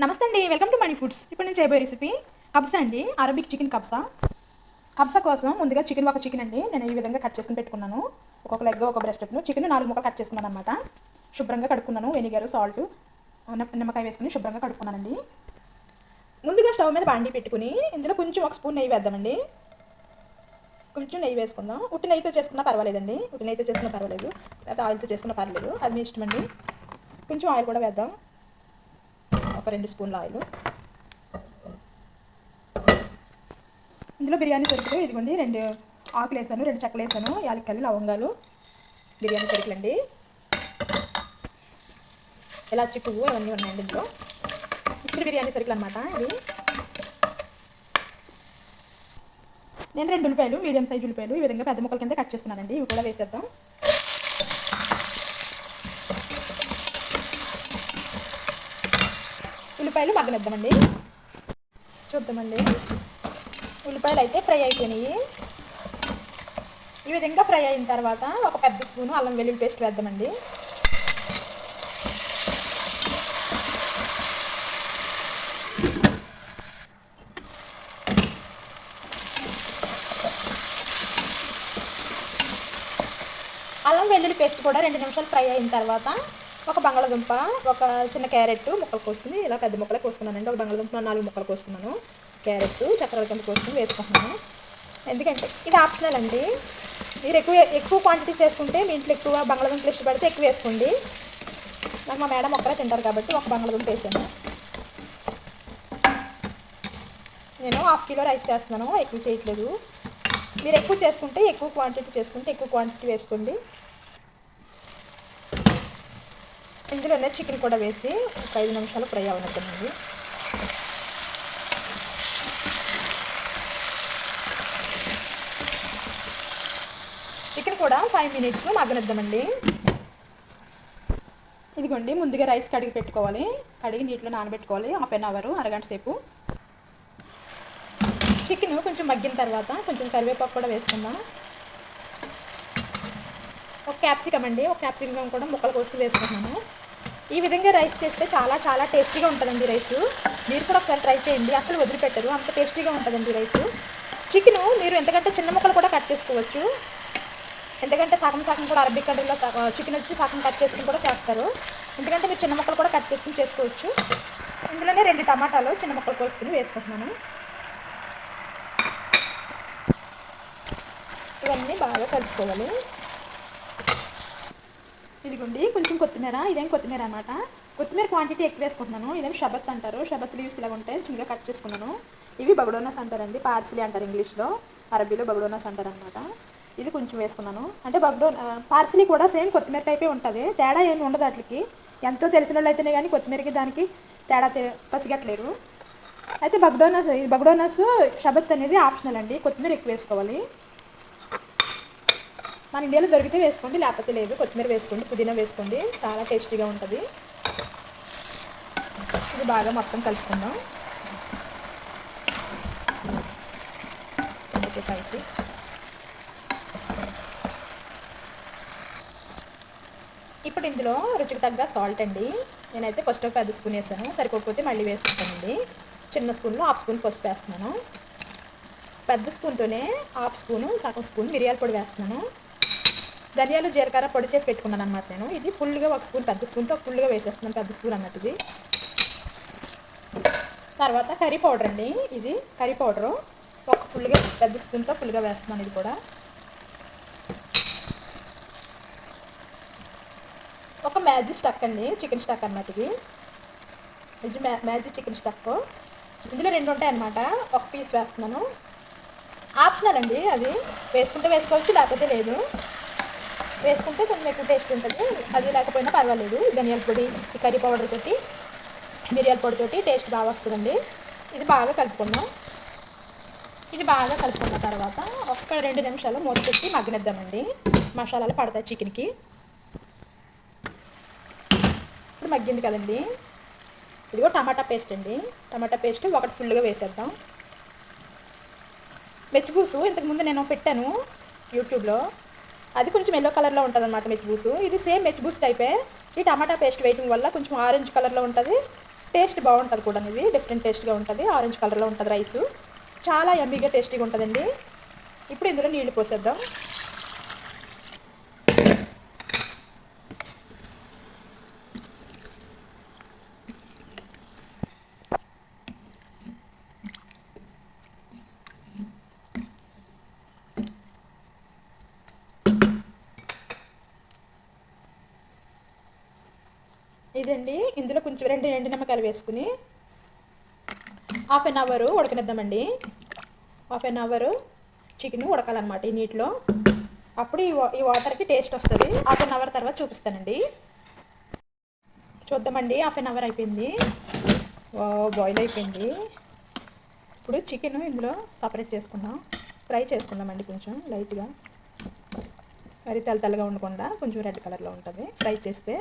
నమస్తే అండి welcome to money foods. ఇప్పుడు నేను చేయబోయే రెసిపీ కబ్సా అండి. Arabic chicken కబ్సా. కబ్సా కోసం ముందుగా చికెన్ ఒక చికెన్ అండి. నేను ఈ విధంగా కట్ చేసుకుని పెట్టుకున్నాను. ఒక్కొక్క లెగ్ ఒక బ్రెస్ట్ చికెన్ నాలుగు ముక్కలు కట్ చేసుకున్నాను అనమాట శుభ్రంగా కడుక్కున్నాను. వెనిగర్ సాల్ట్ నిమ్మకాయ వేసుకుని శుభ్రంగా కడుక్కున్నానండి. ముందుగా స్టవ్ మీద బాండి పెట్టుకుని ఇందులో కొంచెం ఒక స్పూన్ నెయ్యి వేద్దామండి. కొంచెం నెయ్యి వేసుకుందాం. ఉట్టి నెయ్యితో చేసుకున్నా పర్వాలేదండి. ఉట్టి నెయ్యితో చేసుకున్నా పర్వాలేదు. లేకపోతే ఆయిల్తో చేసుకున్నా పర్వాలేదు. అది మీ ఇష్టం అండి కొంచెం ఆయిల్ కూడా వేద్దాం. ఒక రెండు స్పూన్ల ఆయిల్. ఇందులో బిర్యానీ సరుకులు ఇదిగోండి రెండు ఆకులు వేసాను రెండు చెక్కలు వేసాను యాలక్కలు లవంగాలు బిర్యానీ సరుకులు అండి ఇలాచి పువ్వు అవన్నీ ఉన్నాయండి ఇందులో. మిక్స్డ్ బిర్యానీ సరుకులు అనమాట ఇది. నేను రెండు ఉల్లిపాయలు మీడియం సైజ్ ఉల్లిపాయలు ఈ విధంగా పెద్ద ముక్కల కింద కట్ చేసుకున్నానండి. ఇవి కూడా వేసేద్దాం. ఉల్లిపాయలు మగ్గనిద్దామండి. చూద్దామండి. ఉల్లిపాయలు అయితే ఫ్రై అయిపోయినాయి. ఈ విధంగా ఫ్రై అయిన తర్వాత ఒక పెద్ద స్పూను అల్లం వెల్లుల్లి పేస్ట్ వేద్దామండి. అల్లం వెల్లుల్లి పేస్ట్ కూడా రెండు నిమిషాలు ఫ్రై అయిన తర్వాత ఒక బంగాళదుంప ఒక చిన్న క్యారెట్ ముక్కలు కోసుకుని ఇలా పెద్ద ముక్కలే కోసుకున్నానండి. ఒక బంగాళదుంప నాలుగు ముక్కలు కోసుకున్నాను. క్యారెట్ చక్కెర కింద కోసుకుని వేసుకుంటున్నాను. ఎందుకంటే ఇది ఆప్షనల్ అండి. మీరు ఎక్కువ ఎక్కువ క్వాంటిటీ చేసుకుంటే మీ ఇంట్లో ఎక్కువ బంగాళదుంపలు ఇష్టపడితే ఎక్కువ వేసుకోండి. నాకు మా మేడం ఒక్కరే తింటారు కాబట్టి ఒక బంగాళదుంప వేసాను. నేను హాఫ్ కిలో రైస్ చేస్తున్నాను ఎక్కువ చేయట్లేదు. మీరు ఎక్కువ చేసుకుంటే ఎక్కువ క్వాంటిటీ చేసుకుంటే ఎక్కువ క్వాంటిటీ వేసుకోండి. ఇందులోనే చికెన్ కూడా వేసి ఒక ఐదు నిమిషాలు ఫ్రై అవనుకుందండి చికెన్ కూడా ఫైవ్ మినిట్స్ మగ్గనిద్దామండి ఇదిగోండి ముందుగా రైస్ కడిగి పెట్టుకోవాలి. కడిగి నీటిలో నానబెట్టుకోవాలి హాఫ్ అన్ అవర్ అరగంట సేపు. చికెన్ కొంచెం మగ్గిన తర్వాత కొంచెం కరివేపాకు కూడా వేసుకుందాం. ఒక క్యాప్సికమ్ అండి ఒక క్యాప్సికమ్ కూడా ముక్కలు కోసుకు వేసుకుంటున్నాను. ఈ విధంగా రైస్ చేస్తే చాలా చాలా టేస్టీగా ఉంటుందండి రైస్. మీరు కూడా ఒకసారి ట్రై చేయండి. అసలు వదిలిపెట్టరు. అంత టేస్టీగా ఉంటుందండి రైస్. చికెన్ మీరు ఎంతకంటే చిన్న ముక్కలు కూడా కట్ చేసుకోవచ్చు. ఎందుకంటే సగం సగం కూడా అరబిక్ కంట్రీలో చికెన్ వచ్చి సగం కట్ చేసుకుని కూడా చేస్తారు. ఎందుకంటే మీరు చిన్న ముక్కలు కూడా కట్ చేసుకుని చేసుకోవచ్చు. ఇందులోనే రెండు టమాటాలు చిన్న ముక్కలు కోసుకుని వేసుకుంటున్నాను. ఇవన్నీ బాగా కలుపుకోవాలి. ఇదిగోండి కొంచెం కొత్తిమీర ఇదేం కొత్తిమీర అనమాట కొత్తిమీర క్వాంటిటీ ఎక్కువ వేసుకుంటున్నాను. ఇదేం షబత్ అంటారు. షబత్ లీవ్స్ ఇలా ఉంటాయి. చిన్నగా కట్ చేసుకున్నాను. ఇవి బగడోనాస్ అంటారండి. పార్సిలీ అంటారు ఇంగ్లీష్లో అరబీలో బగడోనాస్ అంటారు అనమాట ఇది కొంచెం వేసుకున్నాను. అంటే బగ్డో పార్సిలీ కూడా సేమ్ కొత్తిమీర టైపే ఉంటుంది. తేడా ఏమి ఉండదు వాటికి. ఎంతో తెలిసిన వాళ్ళు అయితేనే కానీ కొత్తిమీరకి దానికి తేడా తె- పసిగట్లేరు అయితే బగ్డోనాస్ ఈ బగ్డోనాస్ షబత్ అనేది ఆప్షనల్ అండి. కొత్తిమీర ఎక్కువ వేసుకోవాలి. మన ఇండియాలో దొరికితే వేసుకోండి లేకపోతే లేదు. కొత్తిమీర వేసుకోండి పుదీనా వేసుకోండి. చాలా టేస్టీగా ఉంటుంది. ఇది బాగా మొత్తం కలుపుకుందాం. ఓకే కలిసి ఇప్పుడు ఇందులో రుచికి తగ్గ సాల్ట్ అండి. నేనైతే ఫస్ట్ ఒక పెద్ద స్పూన్ వేసాను. సరిపోకపోతే మళ్ళీ వేసుకుంటానండి. చిన్న స్పూన్లో హాఫ్ స్పూన్ పసుపు వేస్తున్నాను. పెద్ద స్పూన్తోనే హాఫ్ స్పూను సగం స్పూన్ మిరియాల పొడి వేస్తున్నాను. ధనియాలు జీలకర్ర పొడి చేసి పెట్టుకున్నాను అనమాట నేను. ఇది ఫుల్గా ఒక స్పూన్ పెద్ద స్పూన్తో ఫుల్గా వేసేస్తున్నాను పెద్ద స్పూన్ అన్నట్టు ఇది. తర్వాత కర్రీ పౌడర్ అండి. ఇది కర్రీ పౌడరు. ఒక ఫుల్గా పెద్ద స్పూన్తో ఫుల్గా వేస్తున్నాను ఇది కూడా. ఒక మ్యాజిక్ స్టక్ అండి చికెన్ స్టక్ అన్నమాట ఇది. ఇది మ్యా మ్యాజిక్ చికెన్ స్టక్. ఇందులో రెండు ఉంటాయన్నమాట ఒక పీస్ వేస్తున్నాను. ఆప్షనల్ అండి అది. వేసుకుంటే వేసుకోవచ్చు లేకపోతే లేదు. వేసుకుంటే కొంచెం ఎక్కువ టేస్ట్ ఉంటుంది. అది లేకపోయినా పర్వాలేదు. ధనియాల పొడి ఈ కర్రీ పౌడర్ తోటి మిరియాల పొడి తోటి టేస్ట్ బాగా వస్తుందండి. ఇది బాగా కలుపుకున్నాం ఇది బాగా కలుపుకున్న తర్వాత ఒక్క రెండు నిమిషాలు మూత పెట్టి మగ్గనిద్దామండి. మసాలాలు పడతాయి చికెన్కి. ఇప్పుడు మగ్గింది కదండి. ఇదిగో టమాటా పేస్ట్ అండి. టమాటా పేస్ట్ ఒకటి ఫుల్గా వేసేద్దాం. మెచ్చిపూసు ఇంతకుముందు నేను పెట్టాను యూట్యూబ్లో. అది కొంచెం ఎల్లో కలర్లో ఉంటుంది అనమాట మెచ్చిబూసు ఇది సేమ్ మెచ్బూస్ టైపే ఈ టమాటా పేస్ట్ వేయటం వల్ల కొంచెం ఆరెంజ్ కలర్లో ఉంటుంది. టేస్ట్ బాగుంటుంది కూడా ఇది డిఫరెంట్ టేస్ట్గా ఉంటుంది. ఆరెంజ్ కలర్లో ఉంటుంది రైస్ చాలా ఎంబీగా టేస్టీగా ఉంటుందండి. ఇప్పుడు ఇందులో నీళ్ళు పోసేద్దాం. ఇదండి. ఇందులో కొంచెం రెండు ఎండు నిమ్మకాయలు వేసుకుని హాఫ్ అన్ అవర్ ఉడకనిద్దామండి. హాఫ్ అన్ అవరు చికెన్ ఉడకాలన్నమాట ఈ నీటిలో. అప్పుడు ఈ ఈ వాటర్కి టేస్ట్ వస్తుంది. హాఫ్ అన్ అవర్ తర్వాత చూపిస్తానండి. చూద్దామండి. హాఫ్ అన్ అవర్ అయిపోయింది. బాయిల్ అయిపోయింది. ఇప్పుడు చికెన్ ఇందులో సపరేట్ చేసుకుందాం. ఫ్రై చేసుకుందామండి కొంచెం లైట్గా. మరి తెల్ల తెల్లగా ఉండకుండా కొంచెం రెడ్ కలర్లో ఉంటుంది. ఫ్రై చేస్తే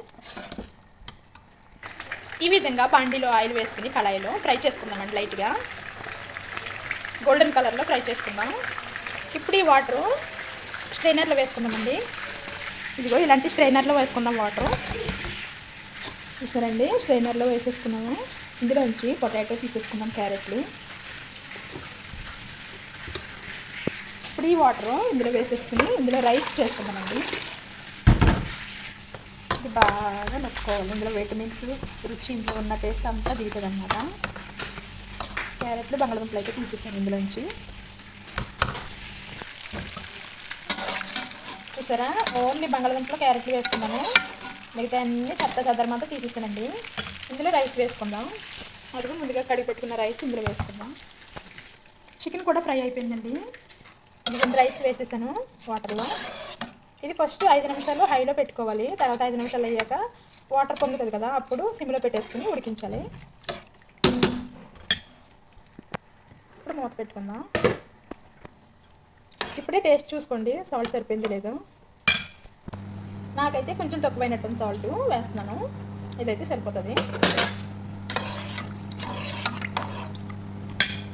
ఈ విధంగా బండిలో ఆయిల్ వేసుకుని కళాయిలో ఫ్రై చేసుకుందామండి లైట్గా. గోల్డెన్ కలర్లో ఫ్రై చేసుకుందాం. ఇప్పుడు ఈ వాటరు స్ట్రైనర్లో వేసుకుందామండి. ఇదిగో ఇలాంటి స్ట్రైనర్లో వేసుకుందాం వాటరు. చూసారండి? స్ట్రైనర్లో వేసేసుకున్నాము. ఇందులోంచి పొటాటోస్ తీసేసుకుందాం క్యారెట్లు. ఇప్పుడు ఈ వాటరు ఇందులో వేసేసుకుని ఇందులో రైస్ చేసుకుందామండి వేసి బాగా నొక్కోవాలి ఇందులో విటమిన్స్ రుచి ఇంట్లో ఉన్న టేస్ట్ అంతా దిగుతుంది అనమాట క్యారెట్లు బంగాళదుంపలు అయితే తీసేసాను ఇందులోంచి చూసారా? ఓన్లీ బంగాళదుంపలు క్యారెట్లు వేసుకున్నాను. మిగతా అన్ని చెత్త చెదరమంతా తీసేసానండి. ఇందులో రైస్ వేసుకుందాం. అడుగు ముందుగా కడిగి పెట్టుకున్న రైస్ ఇందులో వేసుకుందాం. చికెన్ కూడా ఫ్రై అయిపోయిందండి. ఇందులో రైస్ వేసేసాను వాటర్లో ఇది ఫస్ట్ ఐదు నిమిషాలు హైలో పెట్టుకోవాలి. తర్వాత ఐదు నిమిషాలు అయ్యాక వాటర్ పొంగుతుంది కదా అప్పుడు సిమ్లో పెట్టేసుకుని ఉడికించాలి. ఇప్పుడు మూత పెట్టుకుందాం. ఇప్పుడే టేస్ట్ చూసుకోండి సాల్ట్ సరిపోయింది లేదు. నాకైతే కొంచెం తక్కువైనట్టుంది సాల్ట్ వేస్తున్నాను. ఇదైతే సరిపోతుంది.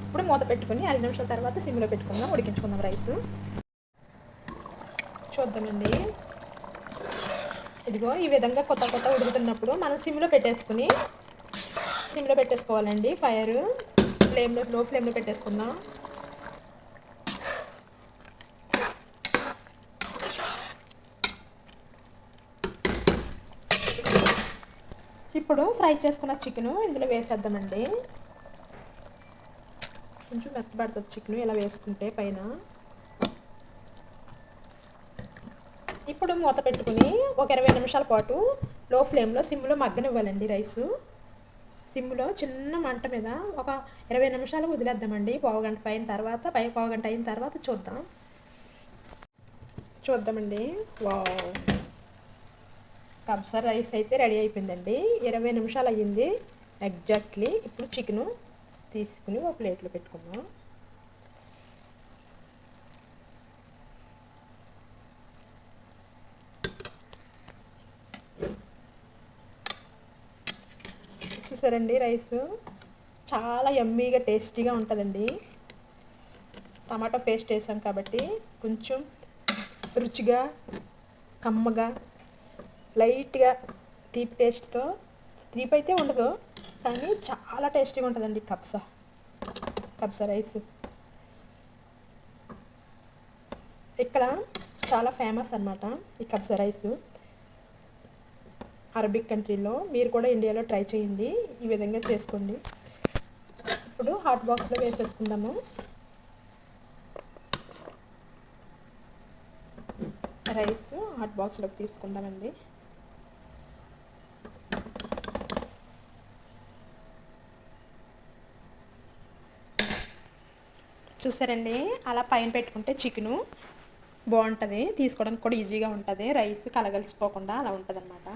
ఇప్పుడు మూత పెట్టుకుని ఐదు నిమిషాల తర్వాత సిమ్లో పెట్టుకుందాం ఉడికించుకుందాం రైస్. చూద్దామండి. ఇదిగో ఈ విధంగా కొత్త కొత్త ఉడుకుతున్నప్పుడు మనం సిమ్లో పెట్టేసుకుని సిమ్లో పెట్టేసుకోవాలండి ఫైర్. ఫ్లేమ్లో లో ఫ్లేమ్లో పెట్టేసుకుందాం. ఇప్పుడు ఫ్రై చేసుకున్న చికెను ఇందులో వేసేద్దామండి. కొంచెం మెత్తబడుతుంది చికెన్ ఇలా వేసుకుంటే పైన ఇప్పుడు మూత పెట్టుకుని ఒక ఇరవై నిమిషాల పాటు లో ఫ్లేమ్లో సిమ్లో మగ్గనివ్వాలండి రైసు. సిమ్లో చిన్న మంట మీద ఒక ఇరవై నిమిషాలు వదిలేద్దామండి. పావు గంట పైన తర్వాత పై పావుగంట అయిన తర్వాత చూద్దాం. చూద్దామండి. వావ్. కబ్సా రైస్ అయితే రెడీ అయిపోయిందండి. ఇరవై నిమిషాలు అయ్యింది. ఎగ్జాక్ట్లీ ఇప్పుడు చికెను తీసుకుని ఒక ప్లేట్లో పెట్టుకుందాం. చూసారండి రైస్? చాలా యమ్మీగా టేస్టీగా ఉంటుందండి. టమాటో పేస్ట్ వేసాం కాబట్టి కొంచెం రుచిగా కమ్మగా లైట్గా తీపి టేస్ట్తో తీపి అయితే ఉండదు కానీ చాలా టేస్టీగా ఉంటుందండి కబ్సా. కబ్సా రైస్. ఇక్కడ చాలా ఫేమస్ అన్నమాట ఈ కబ్సా రైస్. అరబిక్ కంట్రీలో మీరు కూడా ఇండియాలో ట్రై చేయండి. ఈ విధంగా చేసుకోండి. ఇప్పుడు హాట్ బాక్స్లో వేసేసుకుందాము. రైస్ హాట్ బాక్స్లోకి తీసుకుందామండి. చూసారండి? అలా పైన పెట్టుకుంటే చికెను బాగుంటుంది. తీసుకోవడానికి కూడా ఈజీగా ఉంటుంది. రైస్ కలగలిసిపోకుండా అలా ఉంటుంది అన్నమాట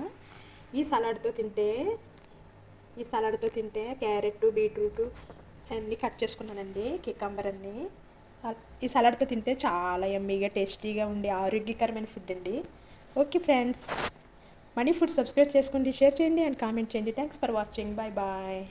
ఈ సలాడ్తో తింటే ఈ సలాడ్తో తింటే క్యారెట్ బీట్రూట్ అన్నీ కట్ చేసుకున్నానండి కికంబర్ అన్నీ ఈ సలాడ్తో తింటే చాలా ఎమ్మీగా టేస్టీగా ఉండే ఆరోగ్యకరమైన ఫుడ్ అండి. Okay friends. Mani food subscribe చేసుకోండి షేర్ చేయండి అండ్ కామెంట్ చేయండి. Thanks for watching bye bye